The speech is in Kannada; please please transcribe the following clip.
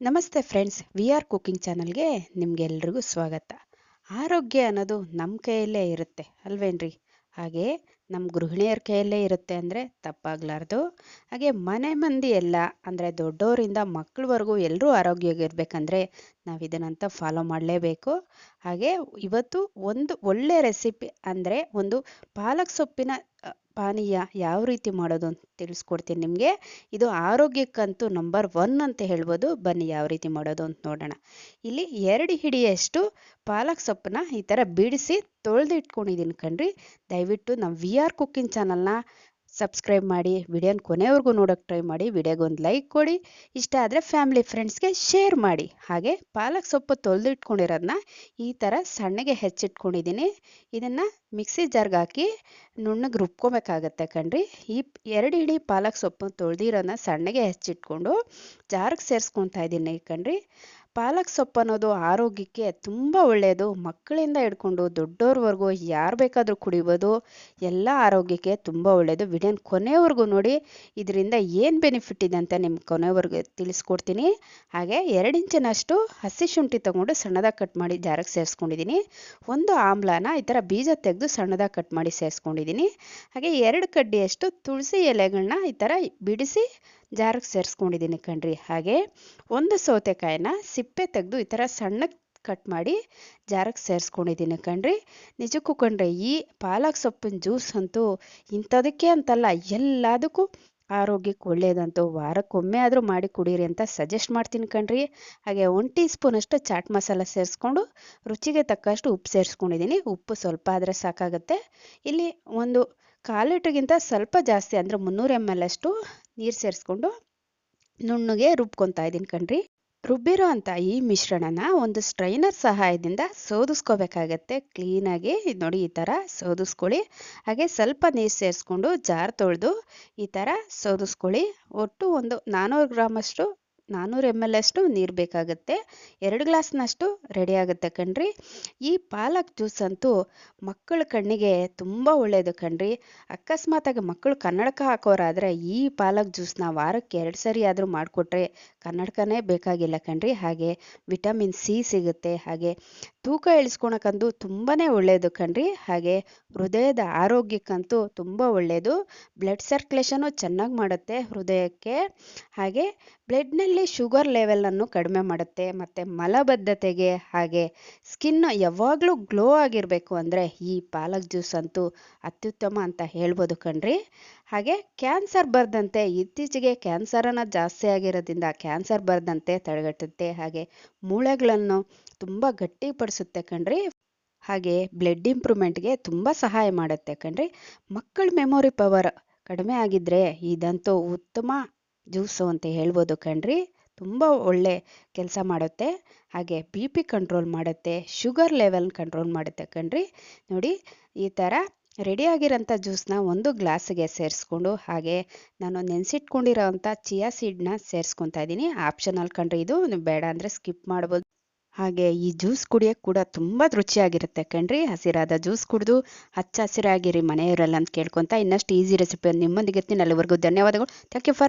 ನಮಸ್ತೆ ಫ್ರೆಂಡ್ಸ್ ವಿ ಆರ್ ಕುಕಿಂಗ್ ಚಾನಲ್ಗೆ ನಿಮಗೆಲ್ರಿಗೂ ಸ್ವಾಗತ. ಆರೋಗ್ಯ ಅನ್ನೋದು ನಮ್ಮ ಕೈಯಲ್ಲೇ ಇರುತ್ತೆ, ಅಲ್ವೇನ್ರಿ? ಹಾಗೆ ನಮ್ಮ ಗೃಹಿಣಿಯರ ಕೈಯಲ್ಲೇ ಇರುತ್ತೆ ಅಂದರೆ ತಪ್ಪಾಗಲಾರ್ದು. ಹಾಗೆ ಮನೆ ಮಂದಿ ಎಲ್ಲ, ಅಂದರೆ ದೊಡ್ಡವರಿಂದ ಮಕ್ಕಳವರೆಗೂ ಎಲ್ಲರೂ ಆರೋಗ್ಯವಾಗಿರ್ಬೇಕಂದ್ರೆ ನಾವು ಇದನ್ನಂತ ಫಾಲೋ ಮಾಡಲೇಬೇಕು. ಹಾಗೆ ಇವತ್ತು ಒಂದು ಒಳ್ಳೆ ರೆಸಿಪಿ ಅಂದರೆ ಒಂದು ಪಾಲಕ್ ಸೊಪ್ಪಿನ ಪಾನೀಯ ಯಾವ ರೀತಿ ಮಾಡೋದು ಅಂತ ತಿಳಿಸ್ಕೊಡ್ತೀನಿ ನಿಮಗೆ. ಇದು ಆರೋಗ್ಯಕ್ಕಂತೂ ನಂಬರ್ ಒನ್ ಅಂತ ಹೇಳ್ಬೋದು. ಬನ್ನಿ ಯಾವ ರೀತಿ ಮಾಡೋದು ಅಂತ ನೋಡೋಣ. ಇಲ್ಲಿ ಎರಡು ಹಿಡಿಯಷ್ಟು ಪಾಲಕ್ ಸೊಪ್ಪನ್ನ ಈ ಥರ ಬಿಡಿಸಿ ತೊಳೆದು ಇಟ್ಕೊಂಡಿದ್ದೀನಿ ಕಣ್ರಿ. ದಯವಿಟ್ಟು ನಾವು ವಿ ಆರ್ ಕುಕ್ಕಿಂಗ್ ಚಾನಲ್ನ ಸಬ್ಸ್ಕ್ರೈಬ್ ಮಾಡಿ, ವಿಡಿಯೋನ ಕೊನೆವರೆಗೂ ನೋಡೋಕೆ ಟ್ರೈ ಮಾಡಿ, ವಿಡಿಯೋಗೊಂದು ಲೈಕ್ ಕೊಡಿ, ಇಷ್ಟ ಆದರೆ ಫ್ಯಾಮಿಲಿ ಫ್ರೆಂಡ್ಸ್ಗೆ ಶೇರ್ ಮಾಡಿ. ಹಾಗೆ ಪಾಲಕ್ ಸೊಪ್ಪು ತೊಳೆದಿಟ್ಕೊಂಡಿರೋದನ್ನ ಈ ಥರ ಸಣ್ಣಗೆ ಹೆಚ್ಚಿಟ್ಕೊಂಡಿದ್ದೀನಿ ಇದನ್ನು ಮಿಕ್ಸಿ ಜಾರ್ಗೆ ಹಾಕಿ ನುಣ್ಣಗೆ ರುಬ್ಕೊಬೇಕಾಗತ್ತೆ ಕಣ್ರಿ. ಈ ಎರಡು ಇಡೀ ಪಾಲಕ್ ಸೊಪ್ಪು ತೊಳೆದಿರೋದನ್ನ ಸಣ್ಣಗೆ ಹೆಚ್ಚಿಟ್ಕೊಂಡು ಜಾರ್ಗೆ ಸೇರಿಸ್ಕೊತಾ ಇದ್ದೀನಿ ಕಣ್ರಿ. ಪಾಲಕ್ ಸೊಪ್ಪು ಅನ್ನೋದು ಆರೋಗ್ಯಕ್ಕೆ ತುಂಬ ಒಳ್ಳೆಯದು ಮಕ್ಕಳಿಂದ ಹಿಡ್ಕೊಂಡು ದೊಡ್ಡೋರ್ವರೆಗೂ ಯಾರು ಬೇಕಾದರೂ ಕುಡಿಬೋದು. ಎಲ್ಲ ಆರೋಗ್ಯಕ್ಕೆ ತುಂಬ ಒಳ್ಳೆಯದು ವಿಡಿಯೋನ ಕೊನೆವರೆಗೂ ನೋಡಿ. ಇದರಿಂದ ಏನು ಬೆನಿಫಿಟ್ ಇದೆ ಅಂತ ನಿಮ್ಗೆ ಕೊನೆವರೆಗೂ ತಿಳಿಸ್ಕೊಡ್ತೀನಿ. ಹಾಗೆ ಎರಡು ಇಂಚಿನಷ್ಟು ಹಸಿ ಶುಂಠಿ ತಗೊಂಡು ಸಣ್ಣದಾಗಿ ಕಟ್ ಮಾಡಿ ಜಾರಕ್ಕೆ ಸೇರಿಸ್ಕೊಂಡಿದ್ದೀನಿ ಒಂದು ಆಮ್ಲಾನ ಈ ಥರ ಬೀಜ ತೆಗೆದು ಸಣ್ಣದಾಗಿ ಕಟ್ ಮಾಡಿ ಸೇರಿಸ್ಕೊಂಡಿದ್ದೀನಿ ಹಾಗೆ ಎರಡು ಕಡ್ಡಿಯಷ್ಟು ತುಳಸಿ ಎಲೆಗಳನ್ನ ಈ ಥರ ಬಿಡಿಸಿ ಜಾರಕ್ಕೆ ಸೇರಿಸ್ಕೊಂಡಿದ್ದೀನಿ ಕಣ್ರಿ. ಹಾಗೆ ಒಂದು ಸೌತೆಕಾಯಿನ ಸಿಪ್ಪೆ ತೆಗೆದು ಈ ಥರ ಸಣ್ಣಗೆ ಕಟ್ ಮಾಡಿ ಜಾರಕ್ಕೆ ಸೇರಿಸ್ಕೊಂಡಿದ್ದೀನಿ ಕಣ್ರಿ. ನಿಜಕ್ಕೂ ಕಣ್ರಿ, ಈ ಪಾಲಕ್ ಸೊಪ್ಪಿನ ಜ್ಯೂಸ್ ಅಂತೂ ಇಂಥದಕ್ಕೆ ಅಂತಲ್ಲ, ಎಲ್ಲದಕ್ಕೂ ಆರೋಗ್ಯಕ್ಕೆ ಒಳ್ಳೆಯದಂತೂ ವಾರಕ್ಕೊಮ್ಮೆ ಆದರೂ ಮಾಡಿ ಕುಡೀರಿ ಅಂತ ಸಜೆಸ್ಟ್ ಮಾಡ್ತೀನಿ ಕಣ್ರಿ. ಹಾಗೆ ಒನ್ ಟೀ ಸ್ಪೂನಷ್ಟು ಚಾಟ್ ಮಸಾಲ ಸೇರಿಸ್ಕೊಂಡು ರುಚಿಗೆ ತಕ್ಕಷ್ಟು ಉಪ್ಪು ಸೇರಿಸ್ಕೊಂಡಿದ್ದೀನಿ. ಉಪ್ಪು ಸ್ವಲ್ಪ ಆದರೆ ಸಾಕಾಗುತ್ತೆ. ಇಲ್ಲಿ ಒಂದು ಕಾಲು ಲೀಟ್ರಿಗಿಂತ ಸ್ವಲ್ಪ ಜಾಸ್ತಿ ಅಂದರೆ ಮುನ್ನೂರು ಎಂ ಎಲ್ ಅಷ್ಟು ನೀರು ಸೇರಿಸ್ಕೊಂಡು ನುಣ್ಣಗೆ ರುಬ್ಕೊತಾ ಇದ್ದೀನಿ ಕಣ್ರಿ. ರುಬ್ಬಿರೋ ಅಂಥ ಈ ಮಿಶ್ರಣನ ಒಂದು ಸ್ಟ್ರೈನರ್ ಸಹಾಯದಿಂದ ಸೋದಿಸ್ಕೋಬೇಕಾಗತ್ತೆ. ಕ್ಲೀನಾಗಿ ನೋಡಿ ಈ ಥರ ಸೋದಿಸ್ಕೊಳ್ಳಿ. ಹಾಗೆ ಸ್ವಲ್ಪ ನೀರು ಸೇರಿಸ್ಕೊಂಡು ಜಾರ್ ತೊಳೆದು ಈ ಥರ ಸೋದಿಸ್ಕೊಳ್ಳಿ. ಒಟ್ಟು ಒಂದು ನಾನ್ನೂರು ಗ್ರಾಮಷ್ಟು ನಾನ್ನೂರು ಎಂ ಎಲ್ ಅಷ್ಟು ನೀರು ಬೇಕಾಗುತ್ತೆ. ಎರಡು ಗ್ಲಾಸ್ನಷ್ಟು ರೆಡಿ ಆಗುತ್ತೆ ಕಣ್ರಿ. ಈ ಪಾಲಕ್ ಜ್ಯೂಸ್ ಅಂತೂ ಮಕ್ಕಳ ಕಣ್ಣಿಗೆ ತುಂಬ ಒಳ್ಳೆಯದು ಕಣ್ರಿ. ಅಕಸ್ಮಾತಾಗಿ ಮಕ್ಕಳು ಕನ್ನಡಕ ಹಾಕೋರಾದರೆ ಈ ಪಾಲಕ್ ಜ್ಯೂಸ್ನ ವಾರಕ್ಕೆ ಎರಡು ಸರಿ ಆದರೂ ಮಾಡಿಕೊಟ್ರೆ ಕನ್ನಡಕನೇ ಬೇಕಾಗಿಲ್ಲ ಕಣ್ರಿ. ಹಾಗೆ ವಿಟಮಿನ್ ಸಿ ಸಿಗುತ್ತೆ. ಹಾಗೆ ತೂಕ ಇಳಿಸ್ಕೊಳಕ್ಕಂತೂ ತುಂಬಾ ಒಳ್ಳೆಯದು ಕಣ್ರಿ. ಹಾಗೆ ಹೃದಯದ ಆರೋಗ್ಯಕ್ಕಂತೂ ತುಂಬ ಒಳ್ಳೆಯದು ಬ್ಲಡ್ ಸರ್ಕ್ಯುಲೇಷನು ಚೆನ್ನಾಗಿ ಮಾಡುತ್ತೆ ಹೃದಯಕ್ಕೆ. ಹಾಗೆ ಬ್ಲಡ್ನಲ್ಲಿ ಶುಗರ್ ಲೆವೆಲನ್ನು ಕಡಿಮೆ ಮಾಡುತ್ತೆ. ಮತ್ತು ಮಲಬದ್ಧತೆಗೆ ಹಾಗೆ ಸ್ಕಿನ್ ಯಾವಾಗಲೂ ಗ್ಲೋ ಆಗಿರಬೇಕು ಅಂದರೆ ಈ ಪಾಲಕ್ ಜ್ಯೂಸ್ ಅಂತೂ ಅತ್ಯುತ್ತಮ ಅಂತ ಹೇಳ್ಬೋದು ಕಣ್ರಿ. ಹಾಗೆ ಕ್ಯಾನ್ಸರ್ ಬರದಂತೆ, ಇತ್ತೀಚೆಗೆ ಅನ್ನ ಜಾಸ್ತಿ ಆಗಿರೋದ್ರಿಂದ ಕ್ಯಾನ್ಸರ್ ಬರದಂತೆ ತಡೆಗಟ್ಟುತ್ತೆ. ಹಾಗೆ ಮೂಳೆಗಳನ್ನು ತುಂಬ ಗಟ್ಟಿಪಡಿಸುತ್ತೆ ಕಣ್ರಿ. ಹಾಗೆ ಬ್ಲಡ್ ಇಂಪ್ರೂವ್ಮೆಂಟ್ಗೆ ತುಂಬ ಸಹಾಯ ಮಾಡುತ್ತೆ ಕಣ್ರಿ. ಮಕ್ಕಳ ಮೆಮೊರಿ ಪವರ್ ಕಡಿಮೆ ಆಗಿದ್ದರೆ ಇದಂತೂ ಉತ್ತಮ ಜ್ಯೂಸು ಅಂತ ಹೇಳ್ಬೋದು ಕಣ್ರಿ. ತುಂಬ ಒಳ್ಳೆ ಕೆಲಸ ಮಾಡುತ್ತೆ. ಹಾಗೆ ಬಿ ಪಿ ಕಂಟ್ರೋಲ್ ಮಾಡುತ್ತೆ ಶುಗರ್ ಲೆವೆಲ್ ಕಂಟ್ರೋಲ್ ಮಾಡುತ್ತೆ ಕಣ್ರಿ. ನೋಡಿ ಈ ಥರ ರೆಡಿಯಾಗಿರೋಂಥ ಜ್ಯೂಸ್ನ ಒಂದು ಗ್ಲಾಸ್ಗೆ ಸೇರಿಸ್ಕೊಂಡು ಹಾಗೆ ನಾನು ನೆನೆಸಿಟ್ಕೊಂಡಿರೋ ಅಂಥ ಚಿಯಾ ಸೀಡ್ನ ಸೇರಿಸ್ಕೊತಾ ಇದ್ದೀನಿ. ಆಪ್ಷನಲ್ ಕಂಡ್ರೆ ಇದು ಬೇಡ ಅಂದರೆ ಸ್ಕಿಪ್ ಮಾಡ್ಬೋದು. ಹಾಗೆ ಈ ಜ್ಯೂಸ್ ಕುಡಿಯೋಕ್ಕೆ ಕೂಡ ತುಂಬ ರುಚಿಯಾಗಿರುತ್ತೆ ಕಣ್ರಿ. ಹಸಿರಾದ ಜ್ಯೂಸ್ ಕುಡಿದು ಹಚ್ಚ ಹಸಿರಾಗಿರಿ ಮನೆಯವರೆಲ್ಲ ಅಂತ ಕೇಳ್ಕೊತಾ ಇನ್ನಷ್ಟು ಈಸಿ ರೆಸಿಪಿ ನಿಮ್ಮೊಂದಿಗೆ ಅಲ್ಲಿವರೆಗೂ ಧನ್ಯವಾದಗಳು. Thank you for